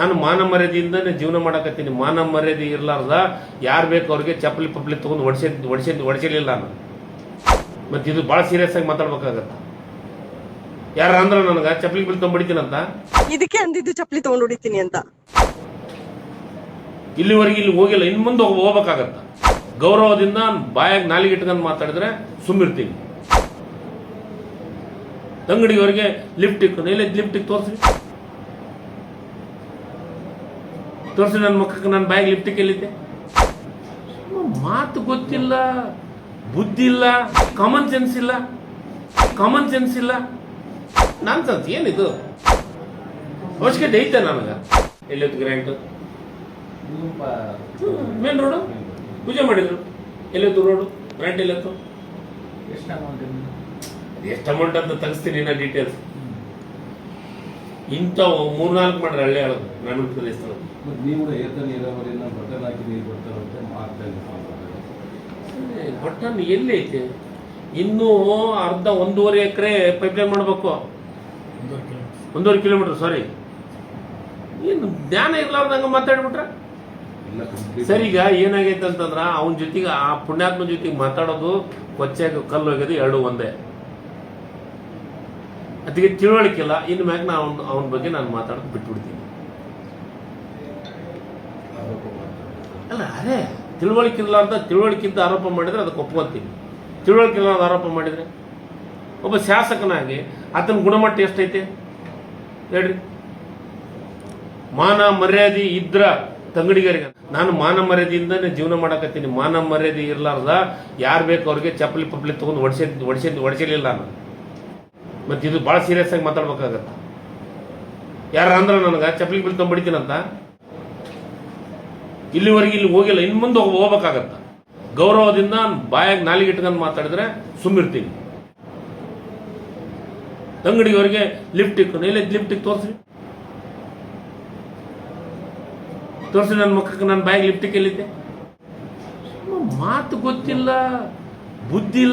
ನಾನು ಮಾನ ಮರ್ಯಾದೆಯಿಂದನೇ ಜೀವನ ಮಾಡಕತ್ತೀನಿ. ಮಾನ ಮರ್ಯಾದೆ ಇರಲಾರ್ದ ಯಾರು ಬೇಕು ಅವ್ರಿಗೆ ಚಪ್ಪಲಿ ಪಪ್ಪಲಿ ತೊಗೊಂಡು ಒಡಿಸಿ ಒಡಿಸಿ ಒಡಿಸಲಿಲ್ಲ ನಾನು. ಮತ್ತು ಇದು ಭಾಳ ಸೀರಿಯಸ್ ಆಗಿ ಮಾತಾಡ್ಬೇಕಾಗತ್ತೆ. ಯಾರ ಅಂದ್ರೆ ನನಗೆ? ಚಪ್ಪಲಿ ಬಿಲ್ ತೊಗೊಂಡ್ಬಿಡ್ತೀನಂತ ಇದಕ್ಕೆ ಅಂದಿದ್ದು ಚಪ್ಪಲಿ ತಗೊಂಡ್ ಹೊಡಿತೀನಿ ಅಂತ. ಇಲ್ಲಿವರೆಗೆ ಇಲ್ಲಿ ಹೋಗಿಲ್ಲ. ಇನ್ನು ಮುಂದೆ ಹೋಗ್- ಹೋಗ್ಬೇಕಾಗತ್ತ. ಗೌರವದಿಂದ ಬಾಯಾಗ ನಾಲಿಗೆ ಇಟ್ಕೊಂಡು ಮಾತಾಡಿದ್ರೆ ಸುಮ್ಮಿರ್ತೀನಿ. ಅಂಗಡಿಯವರಿಗೆ ಲಿಫ್ಟಿಕ್ ಲಿಫ್ಟ್ ಲಿಫ್ಟಿಕ್ ತೋರಿಸ್ರಿ? ತೋರಿಸಿ ನನ್ನ ಮುಖಕ್ಕೆ ನನ್ನ ಬಾಯಿಗೆ ಲಿಪ್ಟಿ ಕೇಳಿದ್ದೆ ಮಾತು ಗೊತ್ತಿಲ್ಲ ಬುದ್ಧಿ ಇಲ್ಲ ಕಾಮನ್ ಸೆನ್ಸ್ ಇಲ್ಲ ಕಾಮನ್ ಸೆನ್ಸ್ ಇಲ್ಲ. ನಾನ್ ಸೆನ್ಸ್ ಏನಿದು? ಅವಶ್ಯಕತೆ ಐತೆ ನನಗೆ. ಎಲ್ಲಿತ್ತು ಗ್ರ್ಯಾಂಟು ಮೇನ್ ರೋಡು ಪೂಜೆ ಮಾಡಿದ್ರು. ಎಲ್ಲಿತ್ತು ರೋಡು ಗ್ರ್ಯಾಂಟ್ ಎಲ್ಲಿತ್ತು? ಎಷ್ಟು ಅಮೌಂಟ್ ಎಷ್ಟು ಅಮೌಂಟ್ ಅಂತ ತೆಗಿಸ್ತೀನಿ ನಾನು ಡೀಟೇಲ್ಸ್ ಇಂಥವು ಮೂರ್ನಾಲ್ಕು ಮಾಡ್ರೆ ಹಳ್ಳಿ ಹೇಳೋದು ಗ್ರಾಮೀಣ ಪ್ರದೇಶದೊಳಗೆ ಮತ್ತೆ ನೀವು ಕೂಡ ಏತ ನೀರಾವರಿನ ಬಟನ್ ಹಾಕಿ ನೀರು ಬರ್ತಾರಂತೆ ಮಾಡ್ತಾ ಬಟನ್ ಎಲ್ಲಿ ಐತೆ? ಇನ್ನೂ ಅರ್ಧ ಒಂದೂವರೆ ಎಕರೆ ಪೈಪ್ಲೈನ್ ಮಾಡಬೇಕು. ಒಂದೂವರೆ ಕಿಲೋಮೀಟರ್ ಸಾರಿ ಏನು ಜ್ಞಾನ ಇರ್ಲಾರ್ದಂಗ ಮಾತಾಡ್ಬಿಟ್ರೆ? ಸರಿ ಸರ್ ಈಗ ಏನಾಗೈತೆ ಅಂತಂದ್ರೆ ಅವನ ಜೊತೆಗೆ ಆ ಪುಣ್ಯಾತ್ಮ ಜೊತೆಗೆ ಮಾತಾಡೋದು ಕೊಚ್ಚೆ ಕಲ್ಲು ಹೋಗೋದು ಎರಡು ಒಂದೇ. ಅದಕ್ಕೆ ತಿಳುವಳಿಕೆ ಇಲ್ಲ ಇನ್ನು ಮ್ಯಾಗ ನಾ ಅವನ ಅವನ ಬಗ್ಗೆ ನಾನು ಮಾತಾಡೋದು ಬಿಟ್ಬಿಡ್ತೀನಿ. ಅಲ್ಲ, ಅದೇ. ತಿಳುವಳಿಕೆ ಅಂತ ತಿಳುವಳಿಕಿಂತ ಆರೋಪ ಮಾಡಿದ್ರೆ ಅದಕ್ಕೆ ಒಪ್ಕೊಂತೀನಿ. ತಿಳುವಳಿಕೆ ಅಂತ ಆರೋಪ ಮಾಡಿದ್ರೆ. ಒಬ್ಬ ಶಾಸಕನಾಗಿ ಆತನ ಗುಣಮಟ್ಟ ಎಷ್ಟೈತೆ? ಹೇಳ್ರಿ. ಮಾನ ಮರ್ಯಾದೆ ಇದ್ರ ತಂಗಡಿಗರಿಗೆ. ನಾನು ಮಾನ ಮರ್ಯಾದೆಯಿಂದನೇ ಜೀವನ ಮಾಡಕತ್ತೀನಿ. ಮಾನ ಮರ್ಯಾದೆ ಇರಲಾರ್ದ ಯಾರು ಬೇಕು ಅವ್ರಿಗೆ ಚಪ್ಪಲಿ ಪಪ್ಪಲಿ ತೊಗೊಂಡು ಒಡಿಸಿ ಒಡಿಸಿ ಒಡಿಸಲಿಲ್ಲ ನಾನು. ಮತ್ತು ಇದು ಭಾಳ ಸೀರಿಯಸ್ ಆಗಿ ಮಾತಾಡ್ಬೇಕಾಗತ್ತೆ. ಯಾರು ಅಂದ್ರೆ ನನಗೆ, ಚಪ್ಪಲಿ ಬಿಲ್ ತೊಂಬಡಿತೀನಂತ? ಇಲ್ಲಿವರೆಗೆ ಇಲ್ಲಿ ಹೋಗಿಲ್ಲ ಇನ್ನು ಮುಂದೆ ಹೋಗ್- ಹೋಗ್ಬೇಕಾಗತ್ತ. ಗೌರವದಿಂದ ಬಾಯಾಗ ನಾಲಿಗೆ ಇಟ್ಕೊಂಡು ಮಾತಾಡಿದ್ರೆ ಸುಮ್ಮಿರ್ತೀನಿ ಅಂಗಡಿಯವರಿಗೆ ಲಿಫ್ಟಿಕ್ ಇಲ್ಲ ಲಿಫ್ಟಿಕ್ ತೋರ್ಸಿ ತೋರಿಸಿ ನನ್ನ ಮಕ್ಕಳಿಗೆ ನನ್ನ ಬಾಯಿಗೆ ಲಿಫ್ಟಿಕ್ ಎಲ್ಲಿದ್ದೆ? ಮಾತು ಗೊತ್ತಿಲ್ಲ, ಬುದ್ಧಿ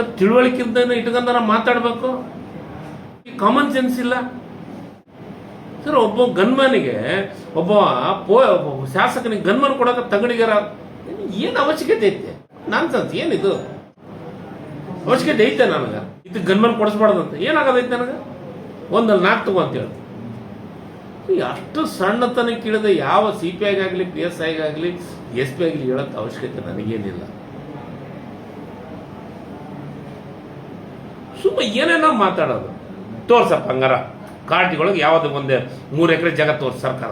ಇಲ್ಲ ತಿಳುವಳಿಕಿಂತ ಇಟ್ಕೊಂಡ ಮಾತಾಡಬೇಕು? ಕಾಮನ್ ಸೆನ್ಸ್ ಇಲ್ಲ. ಸರ್, ಒಬ್ಬ ಗನ್ಮನಿಗೆ, ಒಬ್ಬ ಪೋ ಶಾಸಕನಿಗೆ ಗನ್ಮನ್ ಕೊಡೋಕೆ ತಗಡಿಗಾರ ಏನು ಅವಶ್ಯಕತೆ ಐತೆ? ನಾನ್ ಸನ್ಸ್ ಏನಿದು? ಅವಶ್ಯಕತೆ ಐತೆ ನನಗೆ. ಇದು ಗನ್ಮನ್ ಕೊಡಿಸ್ಬಾರ್ದಂತ. ಏನಾಗೋದೈತೆ ನನಗೆ? ಒಂದಲ್ಲಿ ನಾಲ್ಕು ತಗೋ ಅಂತ ಹೇಳಿ ಈ ಅಷ್ಟು ಸಣ್ಣತನಕ್ಕೆ ಇಳಿದ ಯಾವ ಸಿ ಪಿ ಐಗಾಗಲಿ, ಪಿ ಎಸ್ ಐಗಾಗಲಿ, ಎಸ್ ಪಿ ಆಗಲಿ ಹೇಳೋಕ್ಕೆ ಅವಶ್ಯಕತೆ ನನಗೇನಿಲ್ಲ. ಸುಮ್ಮ ಏನೇನೋ ಮಾತಾಡೋದು. ತೋರ್ಸಪ್ಪ ಹಂಗಾರ. ಕಾರ್ಟಿಗೊಳಗೆ ಯಾವ್ದು ಒಂದು ಮೂರು ಎಕರೆ ಜಾಗ ತೋರ್ಸಿ ಸರ್ಕಾರ.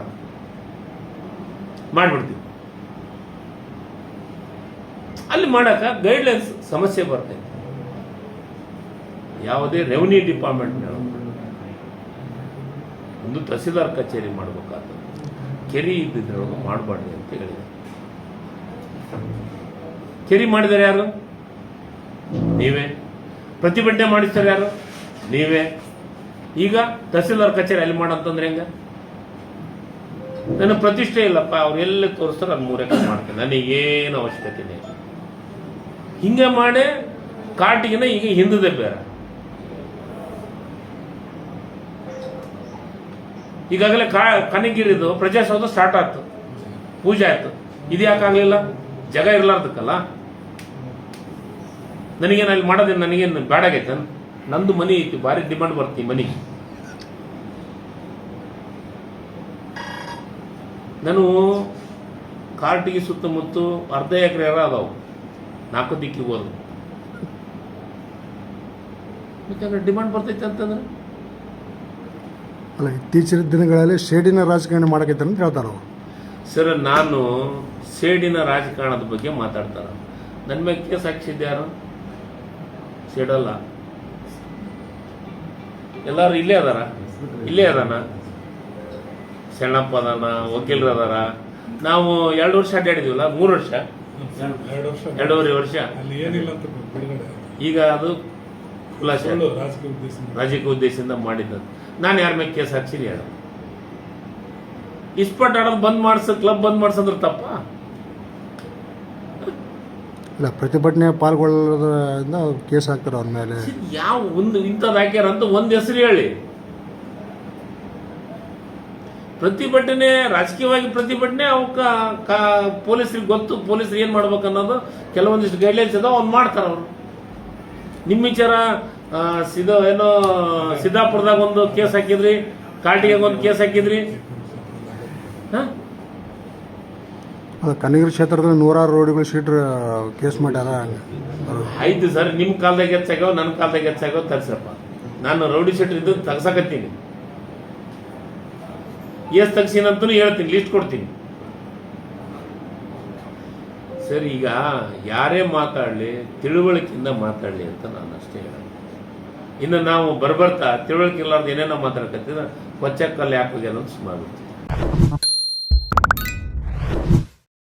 ಮಾಡ್ಬಿಡ್ತೀವಿ. ಅಲ್ಲಿ ಮಾಡೋಕೆ ಗೈಡ್ಲೈನ್ಸ್ ಸಮಸ್ಯೆ ಬರುತ್ತೆ. ಯಾವುದೇ ರೆವಿನ್ಯೂ ಡಿಪಾರ್ಟ್ಮೆಂಟ್ ಒಂದು ತಹಸೀಲ್ದಾರ್ ಕಚೇರಿ ಮಾಡಬೇಕಾದ್ರೆ ಕೆರಿ ಇದ್ದಿದ್ರೊಳಗೆ ಮಾಡಬಾರ್ದು ಅಂತ ಹೇಳಿದೆ. ಕೆರಿ ಮಾಡಿದರೆ ಯಾರು? ನೀವೇ. ಪ್ರತಿಭಟನೆ ಮಾಡಿಸ್ತಾರೆ ಯಾರು? ನೀವೇ. ಈಗ ತಹಸೀಲ್ದಾರ್ ಕಚೇರಿ ಅಲ್ಲಿ ಮಾಡಂತಂದ್ರೆ ಹೆಂಗ? ನನ್ನ ಪ್ರತಿಷ್ಠೆ ಇಲ್ಲಪ್ಪ, ಅವ್ರು ಎಲ್ಲಿ ತೋರಿಸ್ತಾರೆ ನಾನು ಮೂರೇ ಮಾಡ್ತೇನೆ. ನನಗೇನು ಅವಶ್ಯಕತೆ ಇಲ್ಲ ಹಿಂಗೆ ಮಾಡಿ ಕಾಟಿಗಿನ ಈಗ ಹಿಂದದೆ ಬೇರೆ. ಈಗಾಗಲೇ ಕಾ, ಕನಗಿರಿದು ಪ್ರಜಾಸೌಧ ಸ್ಟಾರ್ಟ್ ಆಯ್ತು. ಪೂಜೆ ಆಯ್ತು. ಇದು ಯಾಕಾಗಲಿಲ್ಲ ಜಗ ಇರ್ಲಾರ್ದಕ್ಕಲ್ಲ. ನನಗೇನು ಅಲ್ಲಿ ಮಾಡೋದೇನು ನನಗೇನು ಬೇಡಾಗೈತೆ ನಂದು ಮನಿ ಐತಿ ಭಾರಿ ಡಿಮಾಂಡ್ ಬರ್ತಿ ಮನಿ ನಾನು ಕಾರ್ಟಿಗೆ ಸುತ್ತಮುತ್ತ ಅರ್ಧ ಎಕರೆ ಅದಾವು. ನಾಲ್ಕು ದಿಕ್ಕಿ ಹೋದ್ರು. ಯಾಕಂದ್ರೆ ಡಿಮಾಂಡ್ ಬರ್ತೈತೆ ಅಂತಂದ್ರೆ? ಅಲ್ಲ ಇತ್ತೀಚಿನ ದಿನಗಳಲ್ಲಿ ಶೇಡಿನ ರಾಜಕಾರಣ ಮಾಡಕೈತೆ ಅಂತ ಹೇಳ್ತಾರೆ ಅವ್ರು. ಸರ್ ನಾನು ಸೇಡಿನ ರಾಜಕಾರಣದ ಬಗ್ಗೆ ಮಾತಾಡ್ತಾರ. ನನ್ನ ಮೇಲೆ ಕೇಸ್ ಹಾಕ್ಸಿದ್ದೆ ಯಾರು? ಸೇಡಲ್ಲ. ಎಲ್ಲಾರು ಇಲ್ಲೇ ಅದಾರ? ಇಲ್ಲೇ ಅದಾನ? ಸೆಣಪ್ಪ ಅದಾನ ವಕೀಲರು ಅದಾರ ನಾವು ಎರಡು ವರ್ಷ ಅಡ್ಡಾಡಿದೀವಲ್ಲ ಮೂರು ವರ್ಷ? ಎರಡು ವರ್ಷ ಎರಡೂವರೆ ವರ್ಷ? ಈಗ ಅದು ಖುಲಾಸೆ. ರಾಜಕೀಯ ಉದ್ದೇಶದಿಂದ. ಮಾಡಿದ್ದು ನಾನು ಯಾರ ಮೇಲೆ ಕೇಸ್ ಹಾಕ್ಸಿನಿ ಹೇಳ ಇಸ್ಪಟ್ ಆಡೋದು ಬಂದ್ ಮಾಡ್ಸ ಕ್ಲಬ್ ಬಂದ್ ಮಾಡ್ಸಂದ್ರೆ ತಪ್ಪ? ಇಲ್ಲ, ಪ್ರತಿಭಟನೆ ಪಾಲ್ಗೊಳ್ಳೋದ್ರಿಂದ ಕೇಸ್ ಹಾಕ್ತಾರೆ ಅವ್ರ ಮೇಲೆ. ಯಾವ ಒಂದು ಇಂಥದ್ದು ಹಾಕ್ಯಾರ ಅಂತ ಒಂದು ಹೆಸರು ಹೇಳಿ. ಪ್ರತಿಭಟನೆ, ರಾಜಕೀಯವಾಗಿ ಪ್ರತಿಭಟನೆ ಅವಕ್ಕ ಪೊಲೀಸರಿಗೆ ಗೊತ್ತು, ಪೊಲೀಸರು ಏನು ಮಾಡ್ಬೇಕು ಅನ್ನೋದು ಕೆಲವೊಂದಿಷ್ಟು ಗೈಡ್ಲೈನ್ಸ್ ಅದಾವ ಅವ್ನು ಮಾಡ್ತಾರೆ ಅವರು. ನಿಮ್ಮ ವಿಚಾರ ಸಿದ, ಏನೋ, ಸಿದ್ದಾಪುರದಾಗ ಒಂದು ಕೇಸ್ ಹಾಕಿದ್ರಿ ಕಾಟಿಗೆ ಒಂದು ಕೇಸ್ ಹಾಕಿದ್ರಿ. ಹಾ? ಅದು ಕನಗಿರಿ ಕ್ಷೇತ್ರದಲ್ಲಿ ನೂರಾರು ರೋಡ್ಗಳು ಸೀಟ್ ಕೇಸ್ ಮಾಡ್ಯಾರ. ಆಯ್ತು ಸರ್ ನಿಮ್ಮ ಕಾಲದಾಗ ಹೆಚ್ಚಾಗೋ ನನ್ನ ಕಾಲದಾಗ ಹೆಚ್ಚಾಗೋ ತಗ್ಸಪ್ಪ ನಾನು ರೌಡಿ ಶೀಟರ್ ಇದ್ದು ಎಸ್ ಎಷ್ಟು ತಗ್ಸೀನಂತೂ ಹೇಳ್ತೀನಿ ಲಿಸ್ಟ್ ಕೊಡ್ತೀನಿ. ಸರ್, ಈಗ ಯಾರೇ ಮಾತಾಡಲಿ, ತಿಳುವಳಿಕೆಯಿಂದ ಮಾತಾಡಲಿ ಅಂತ ನಾನು ಅಷ್ಟೇ ಹೇಳಿ ಇನ್ನು ನಾವು ಬರ್ಬರ್ತಾ, ತಿಳುವಳಿಕೆ ಇಲ್ಲಾರ್ದು ಏನೇನೋ ಮಾತಾಡ್ಕತ್ತಿದ್ರೆ ಕೊಚ್ಚಕ್ಕಲ್ಲಿ ಹಾಕೋದು ಅನ್ನೋದು ಸುಮಾರು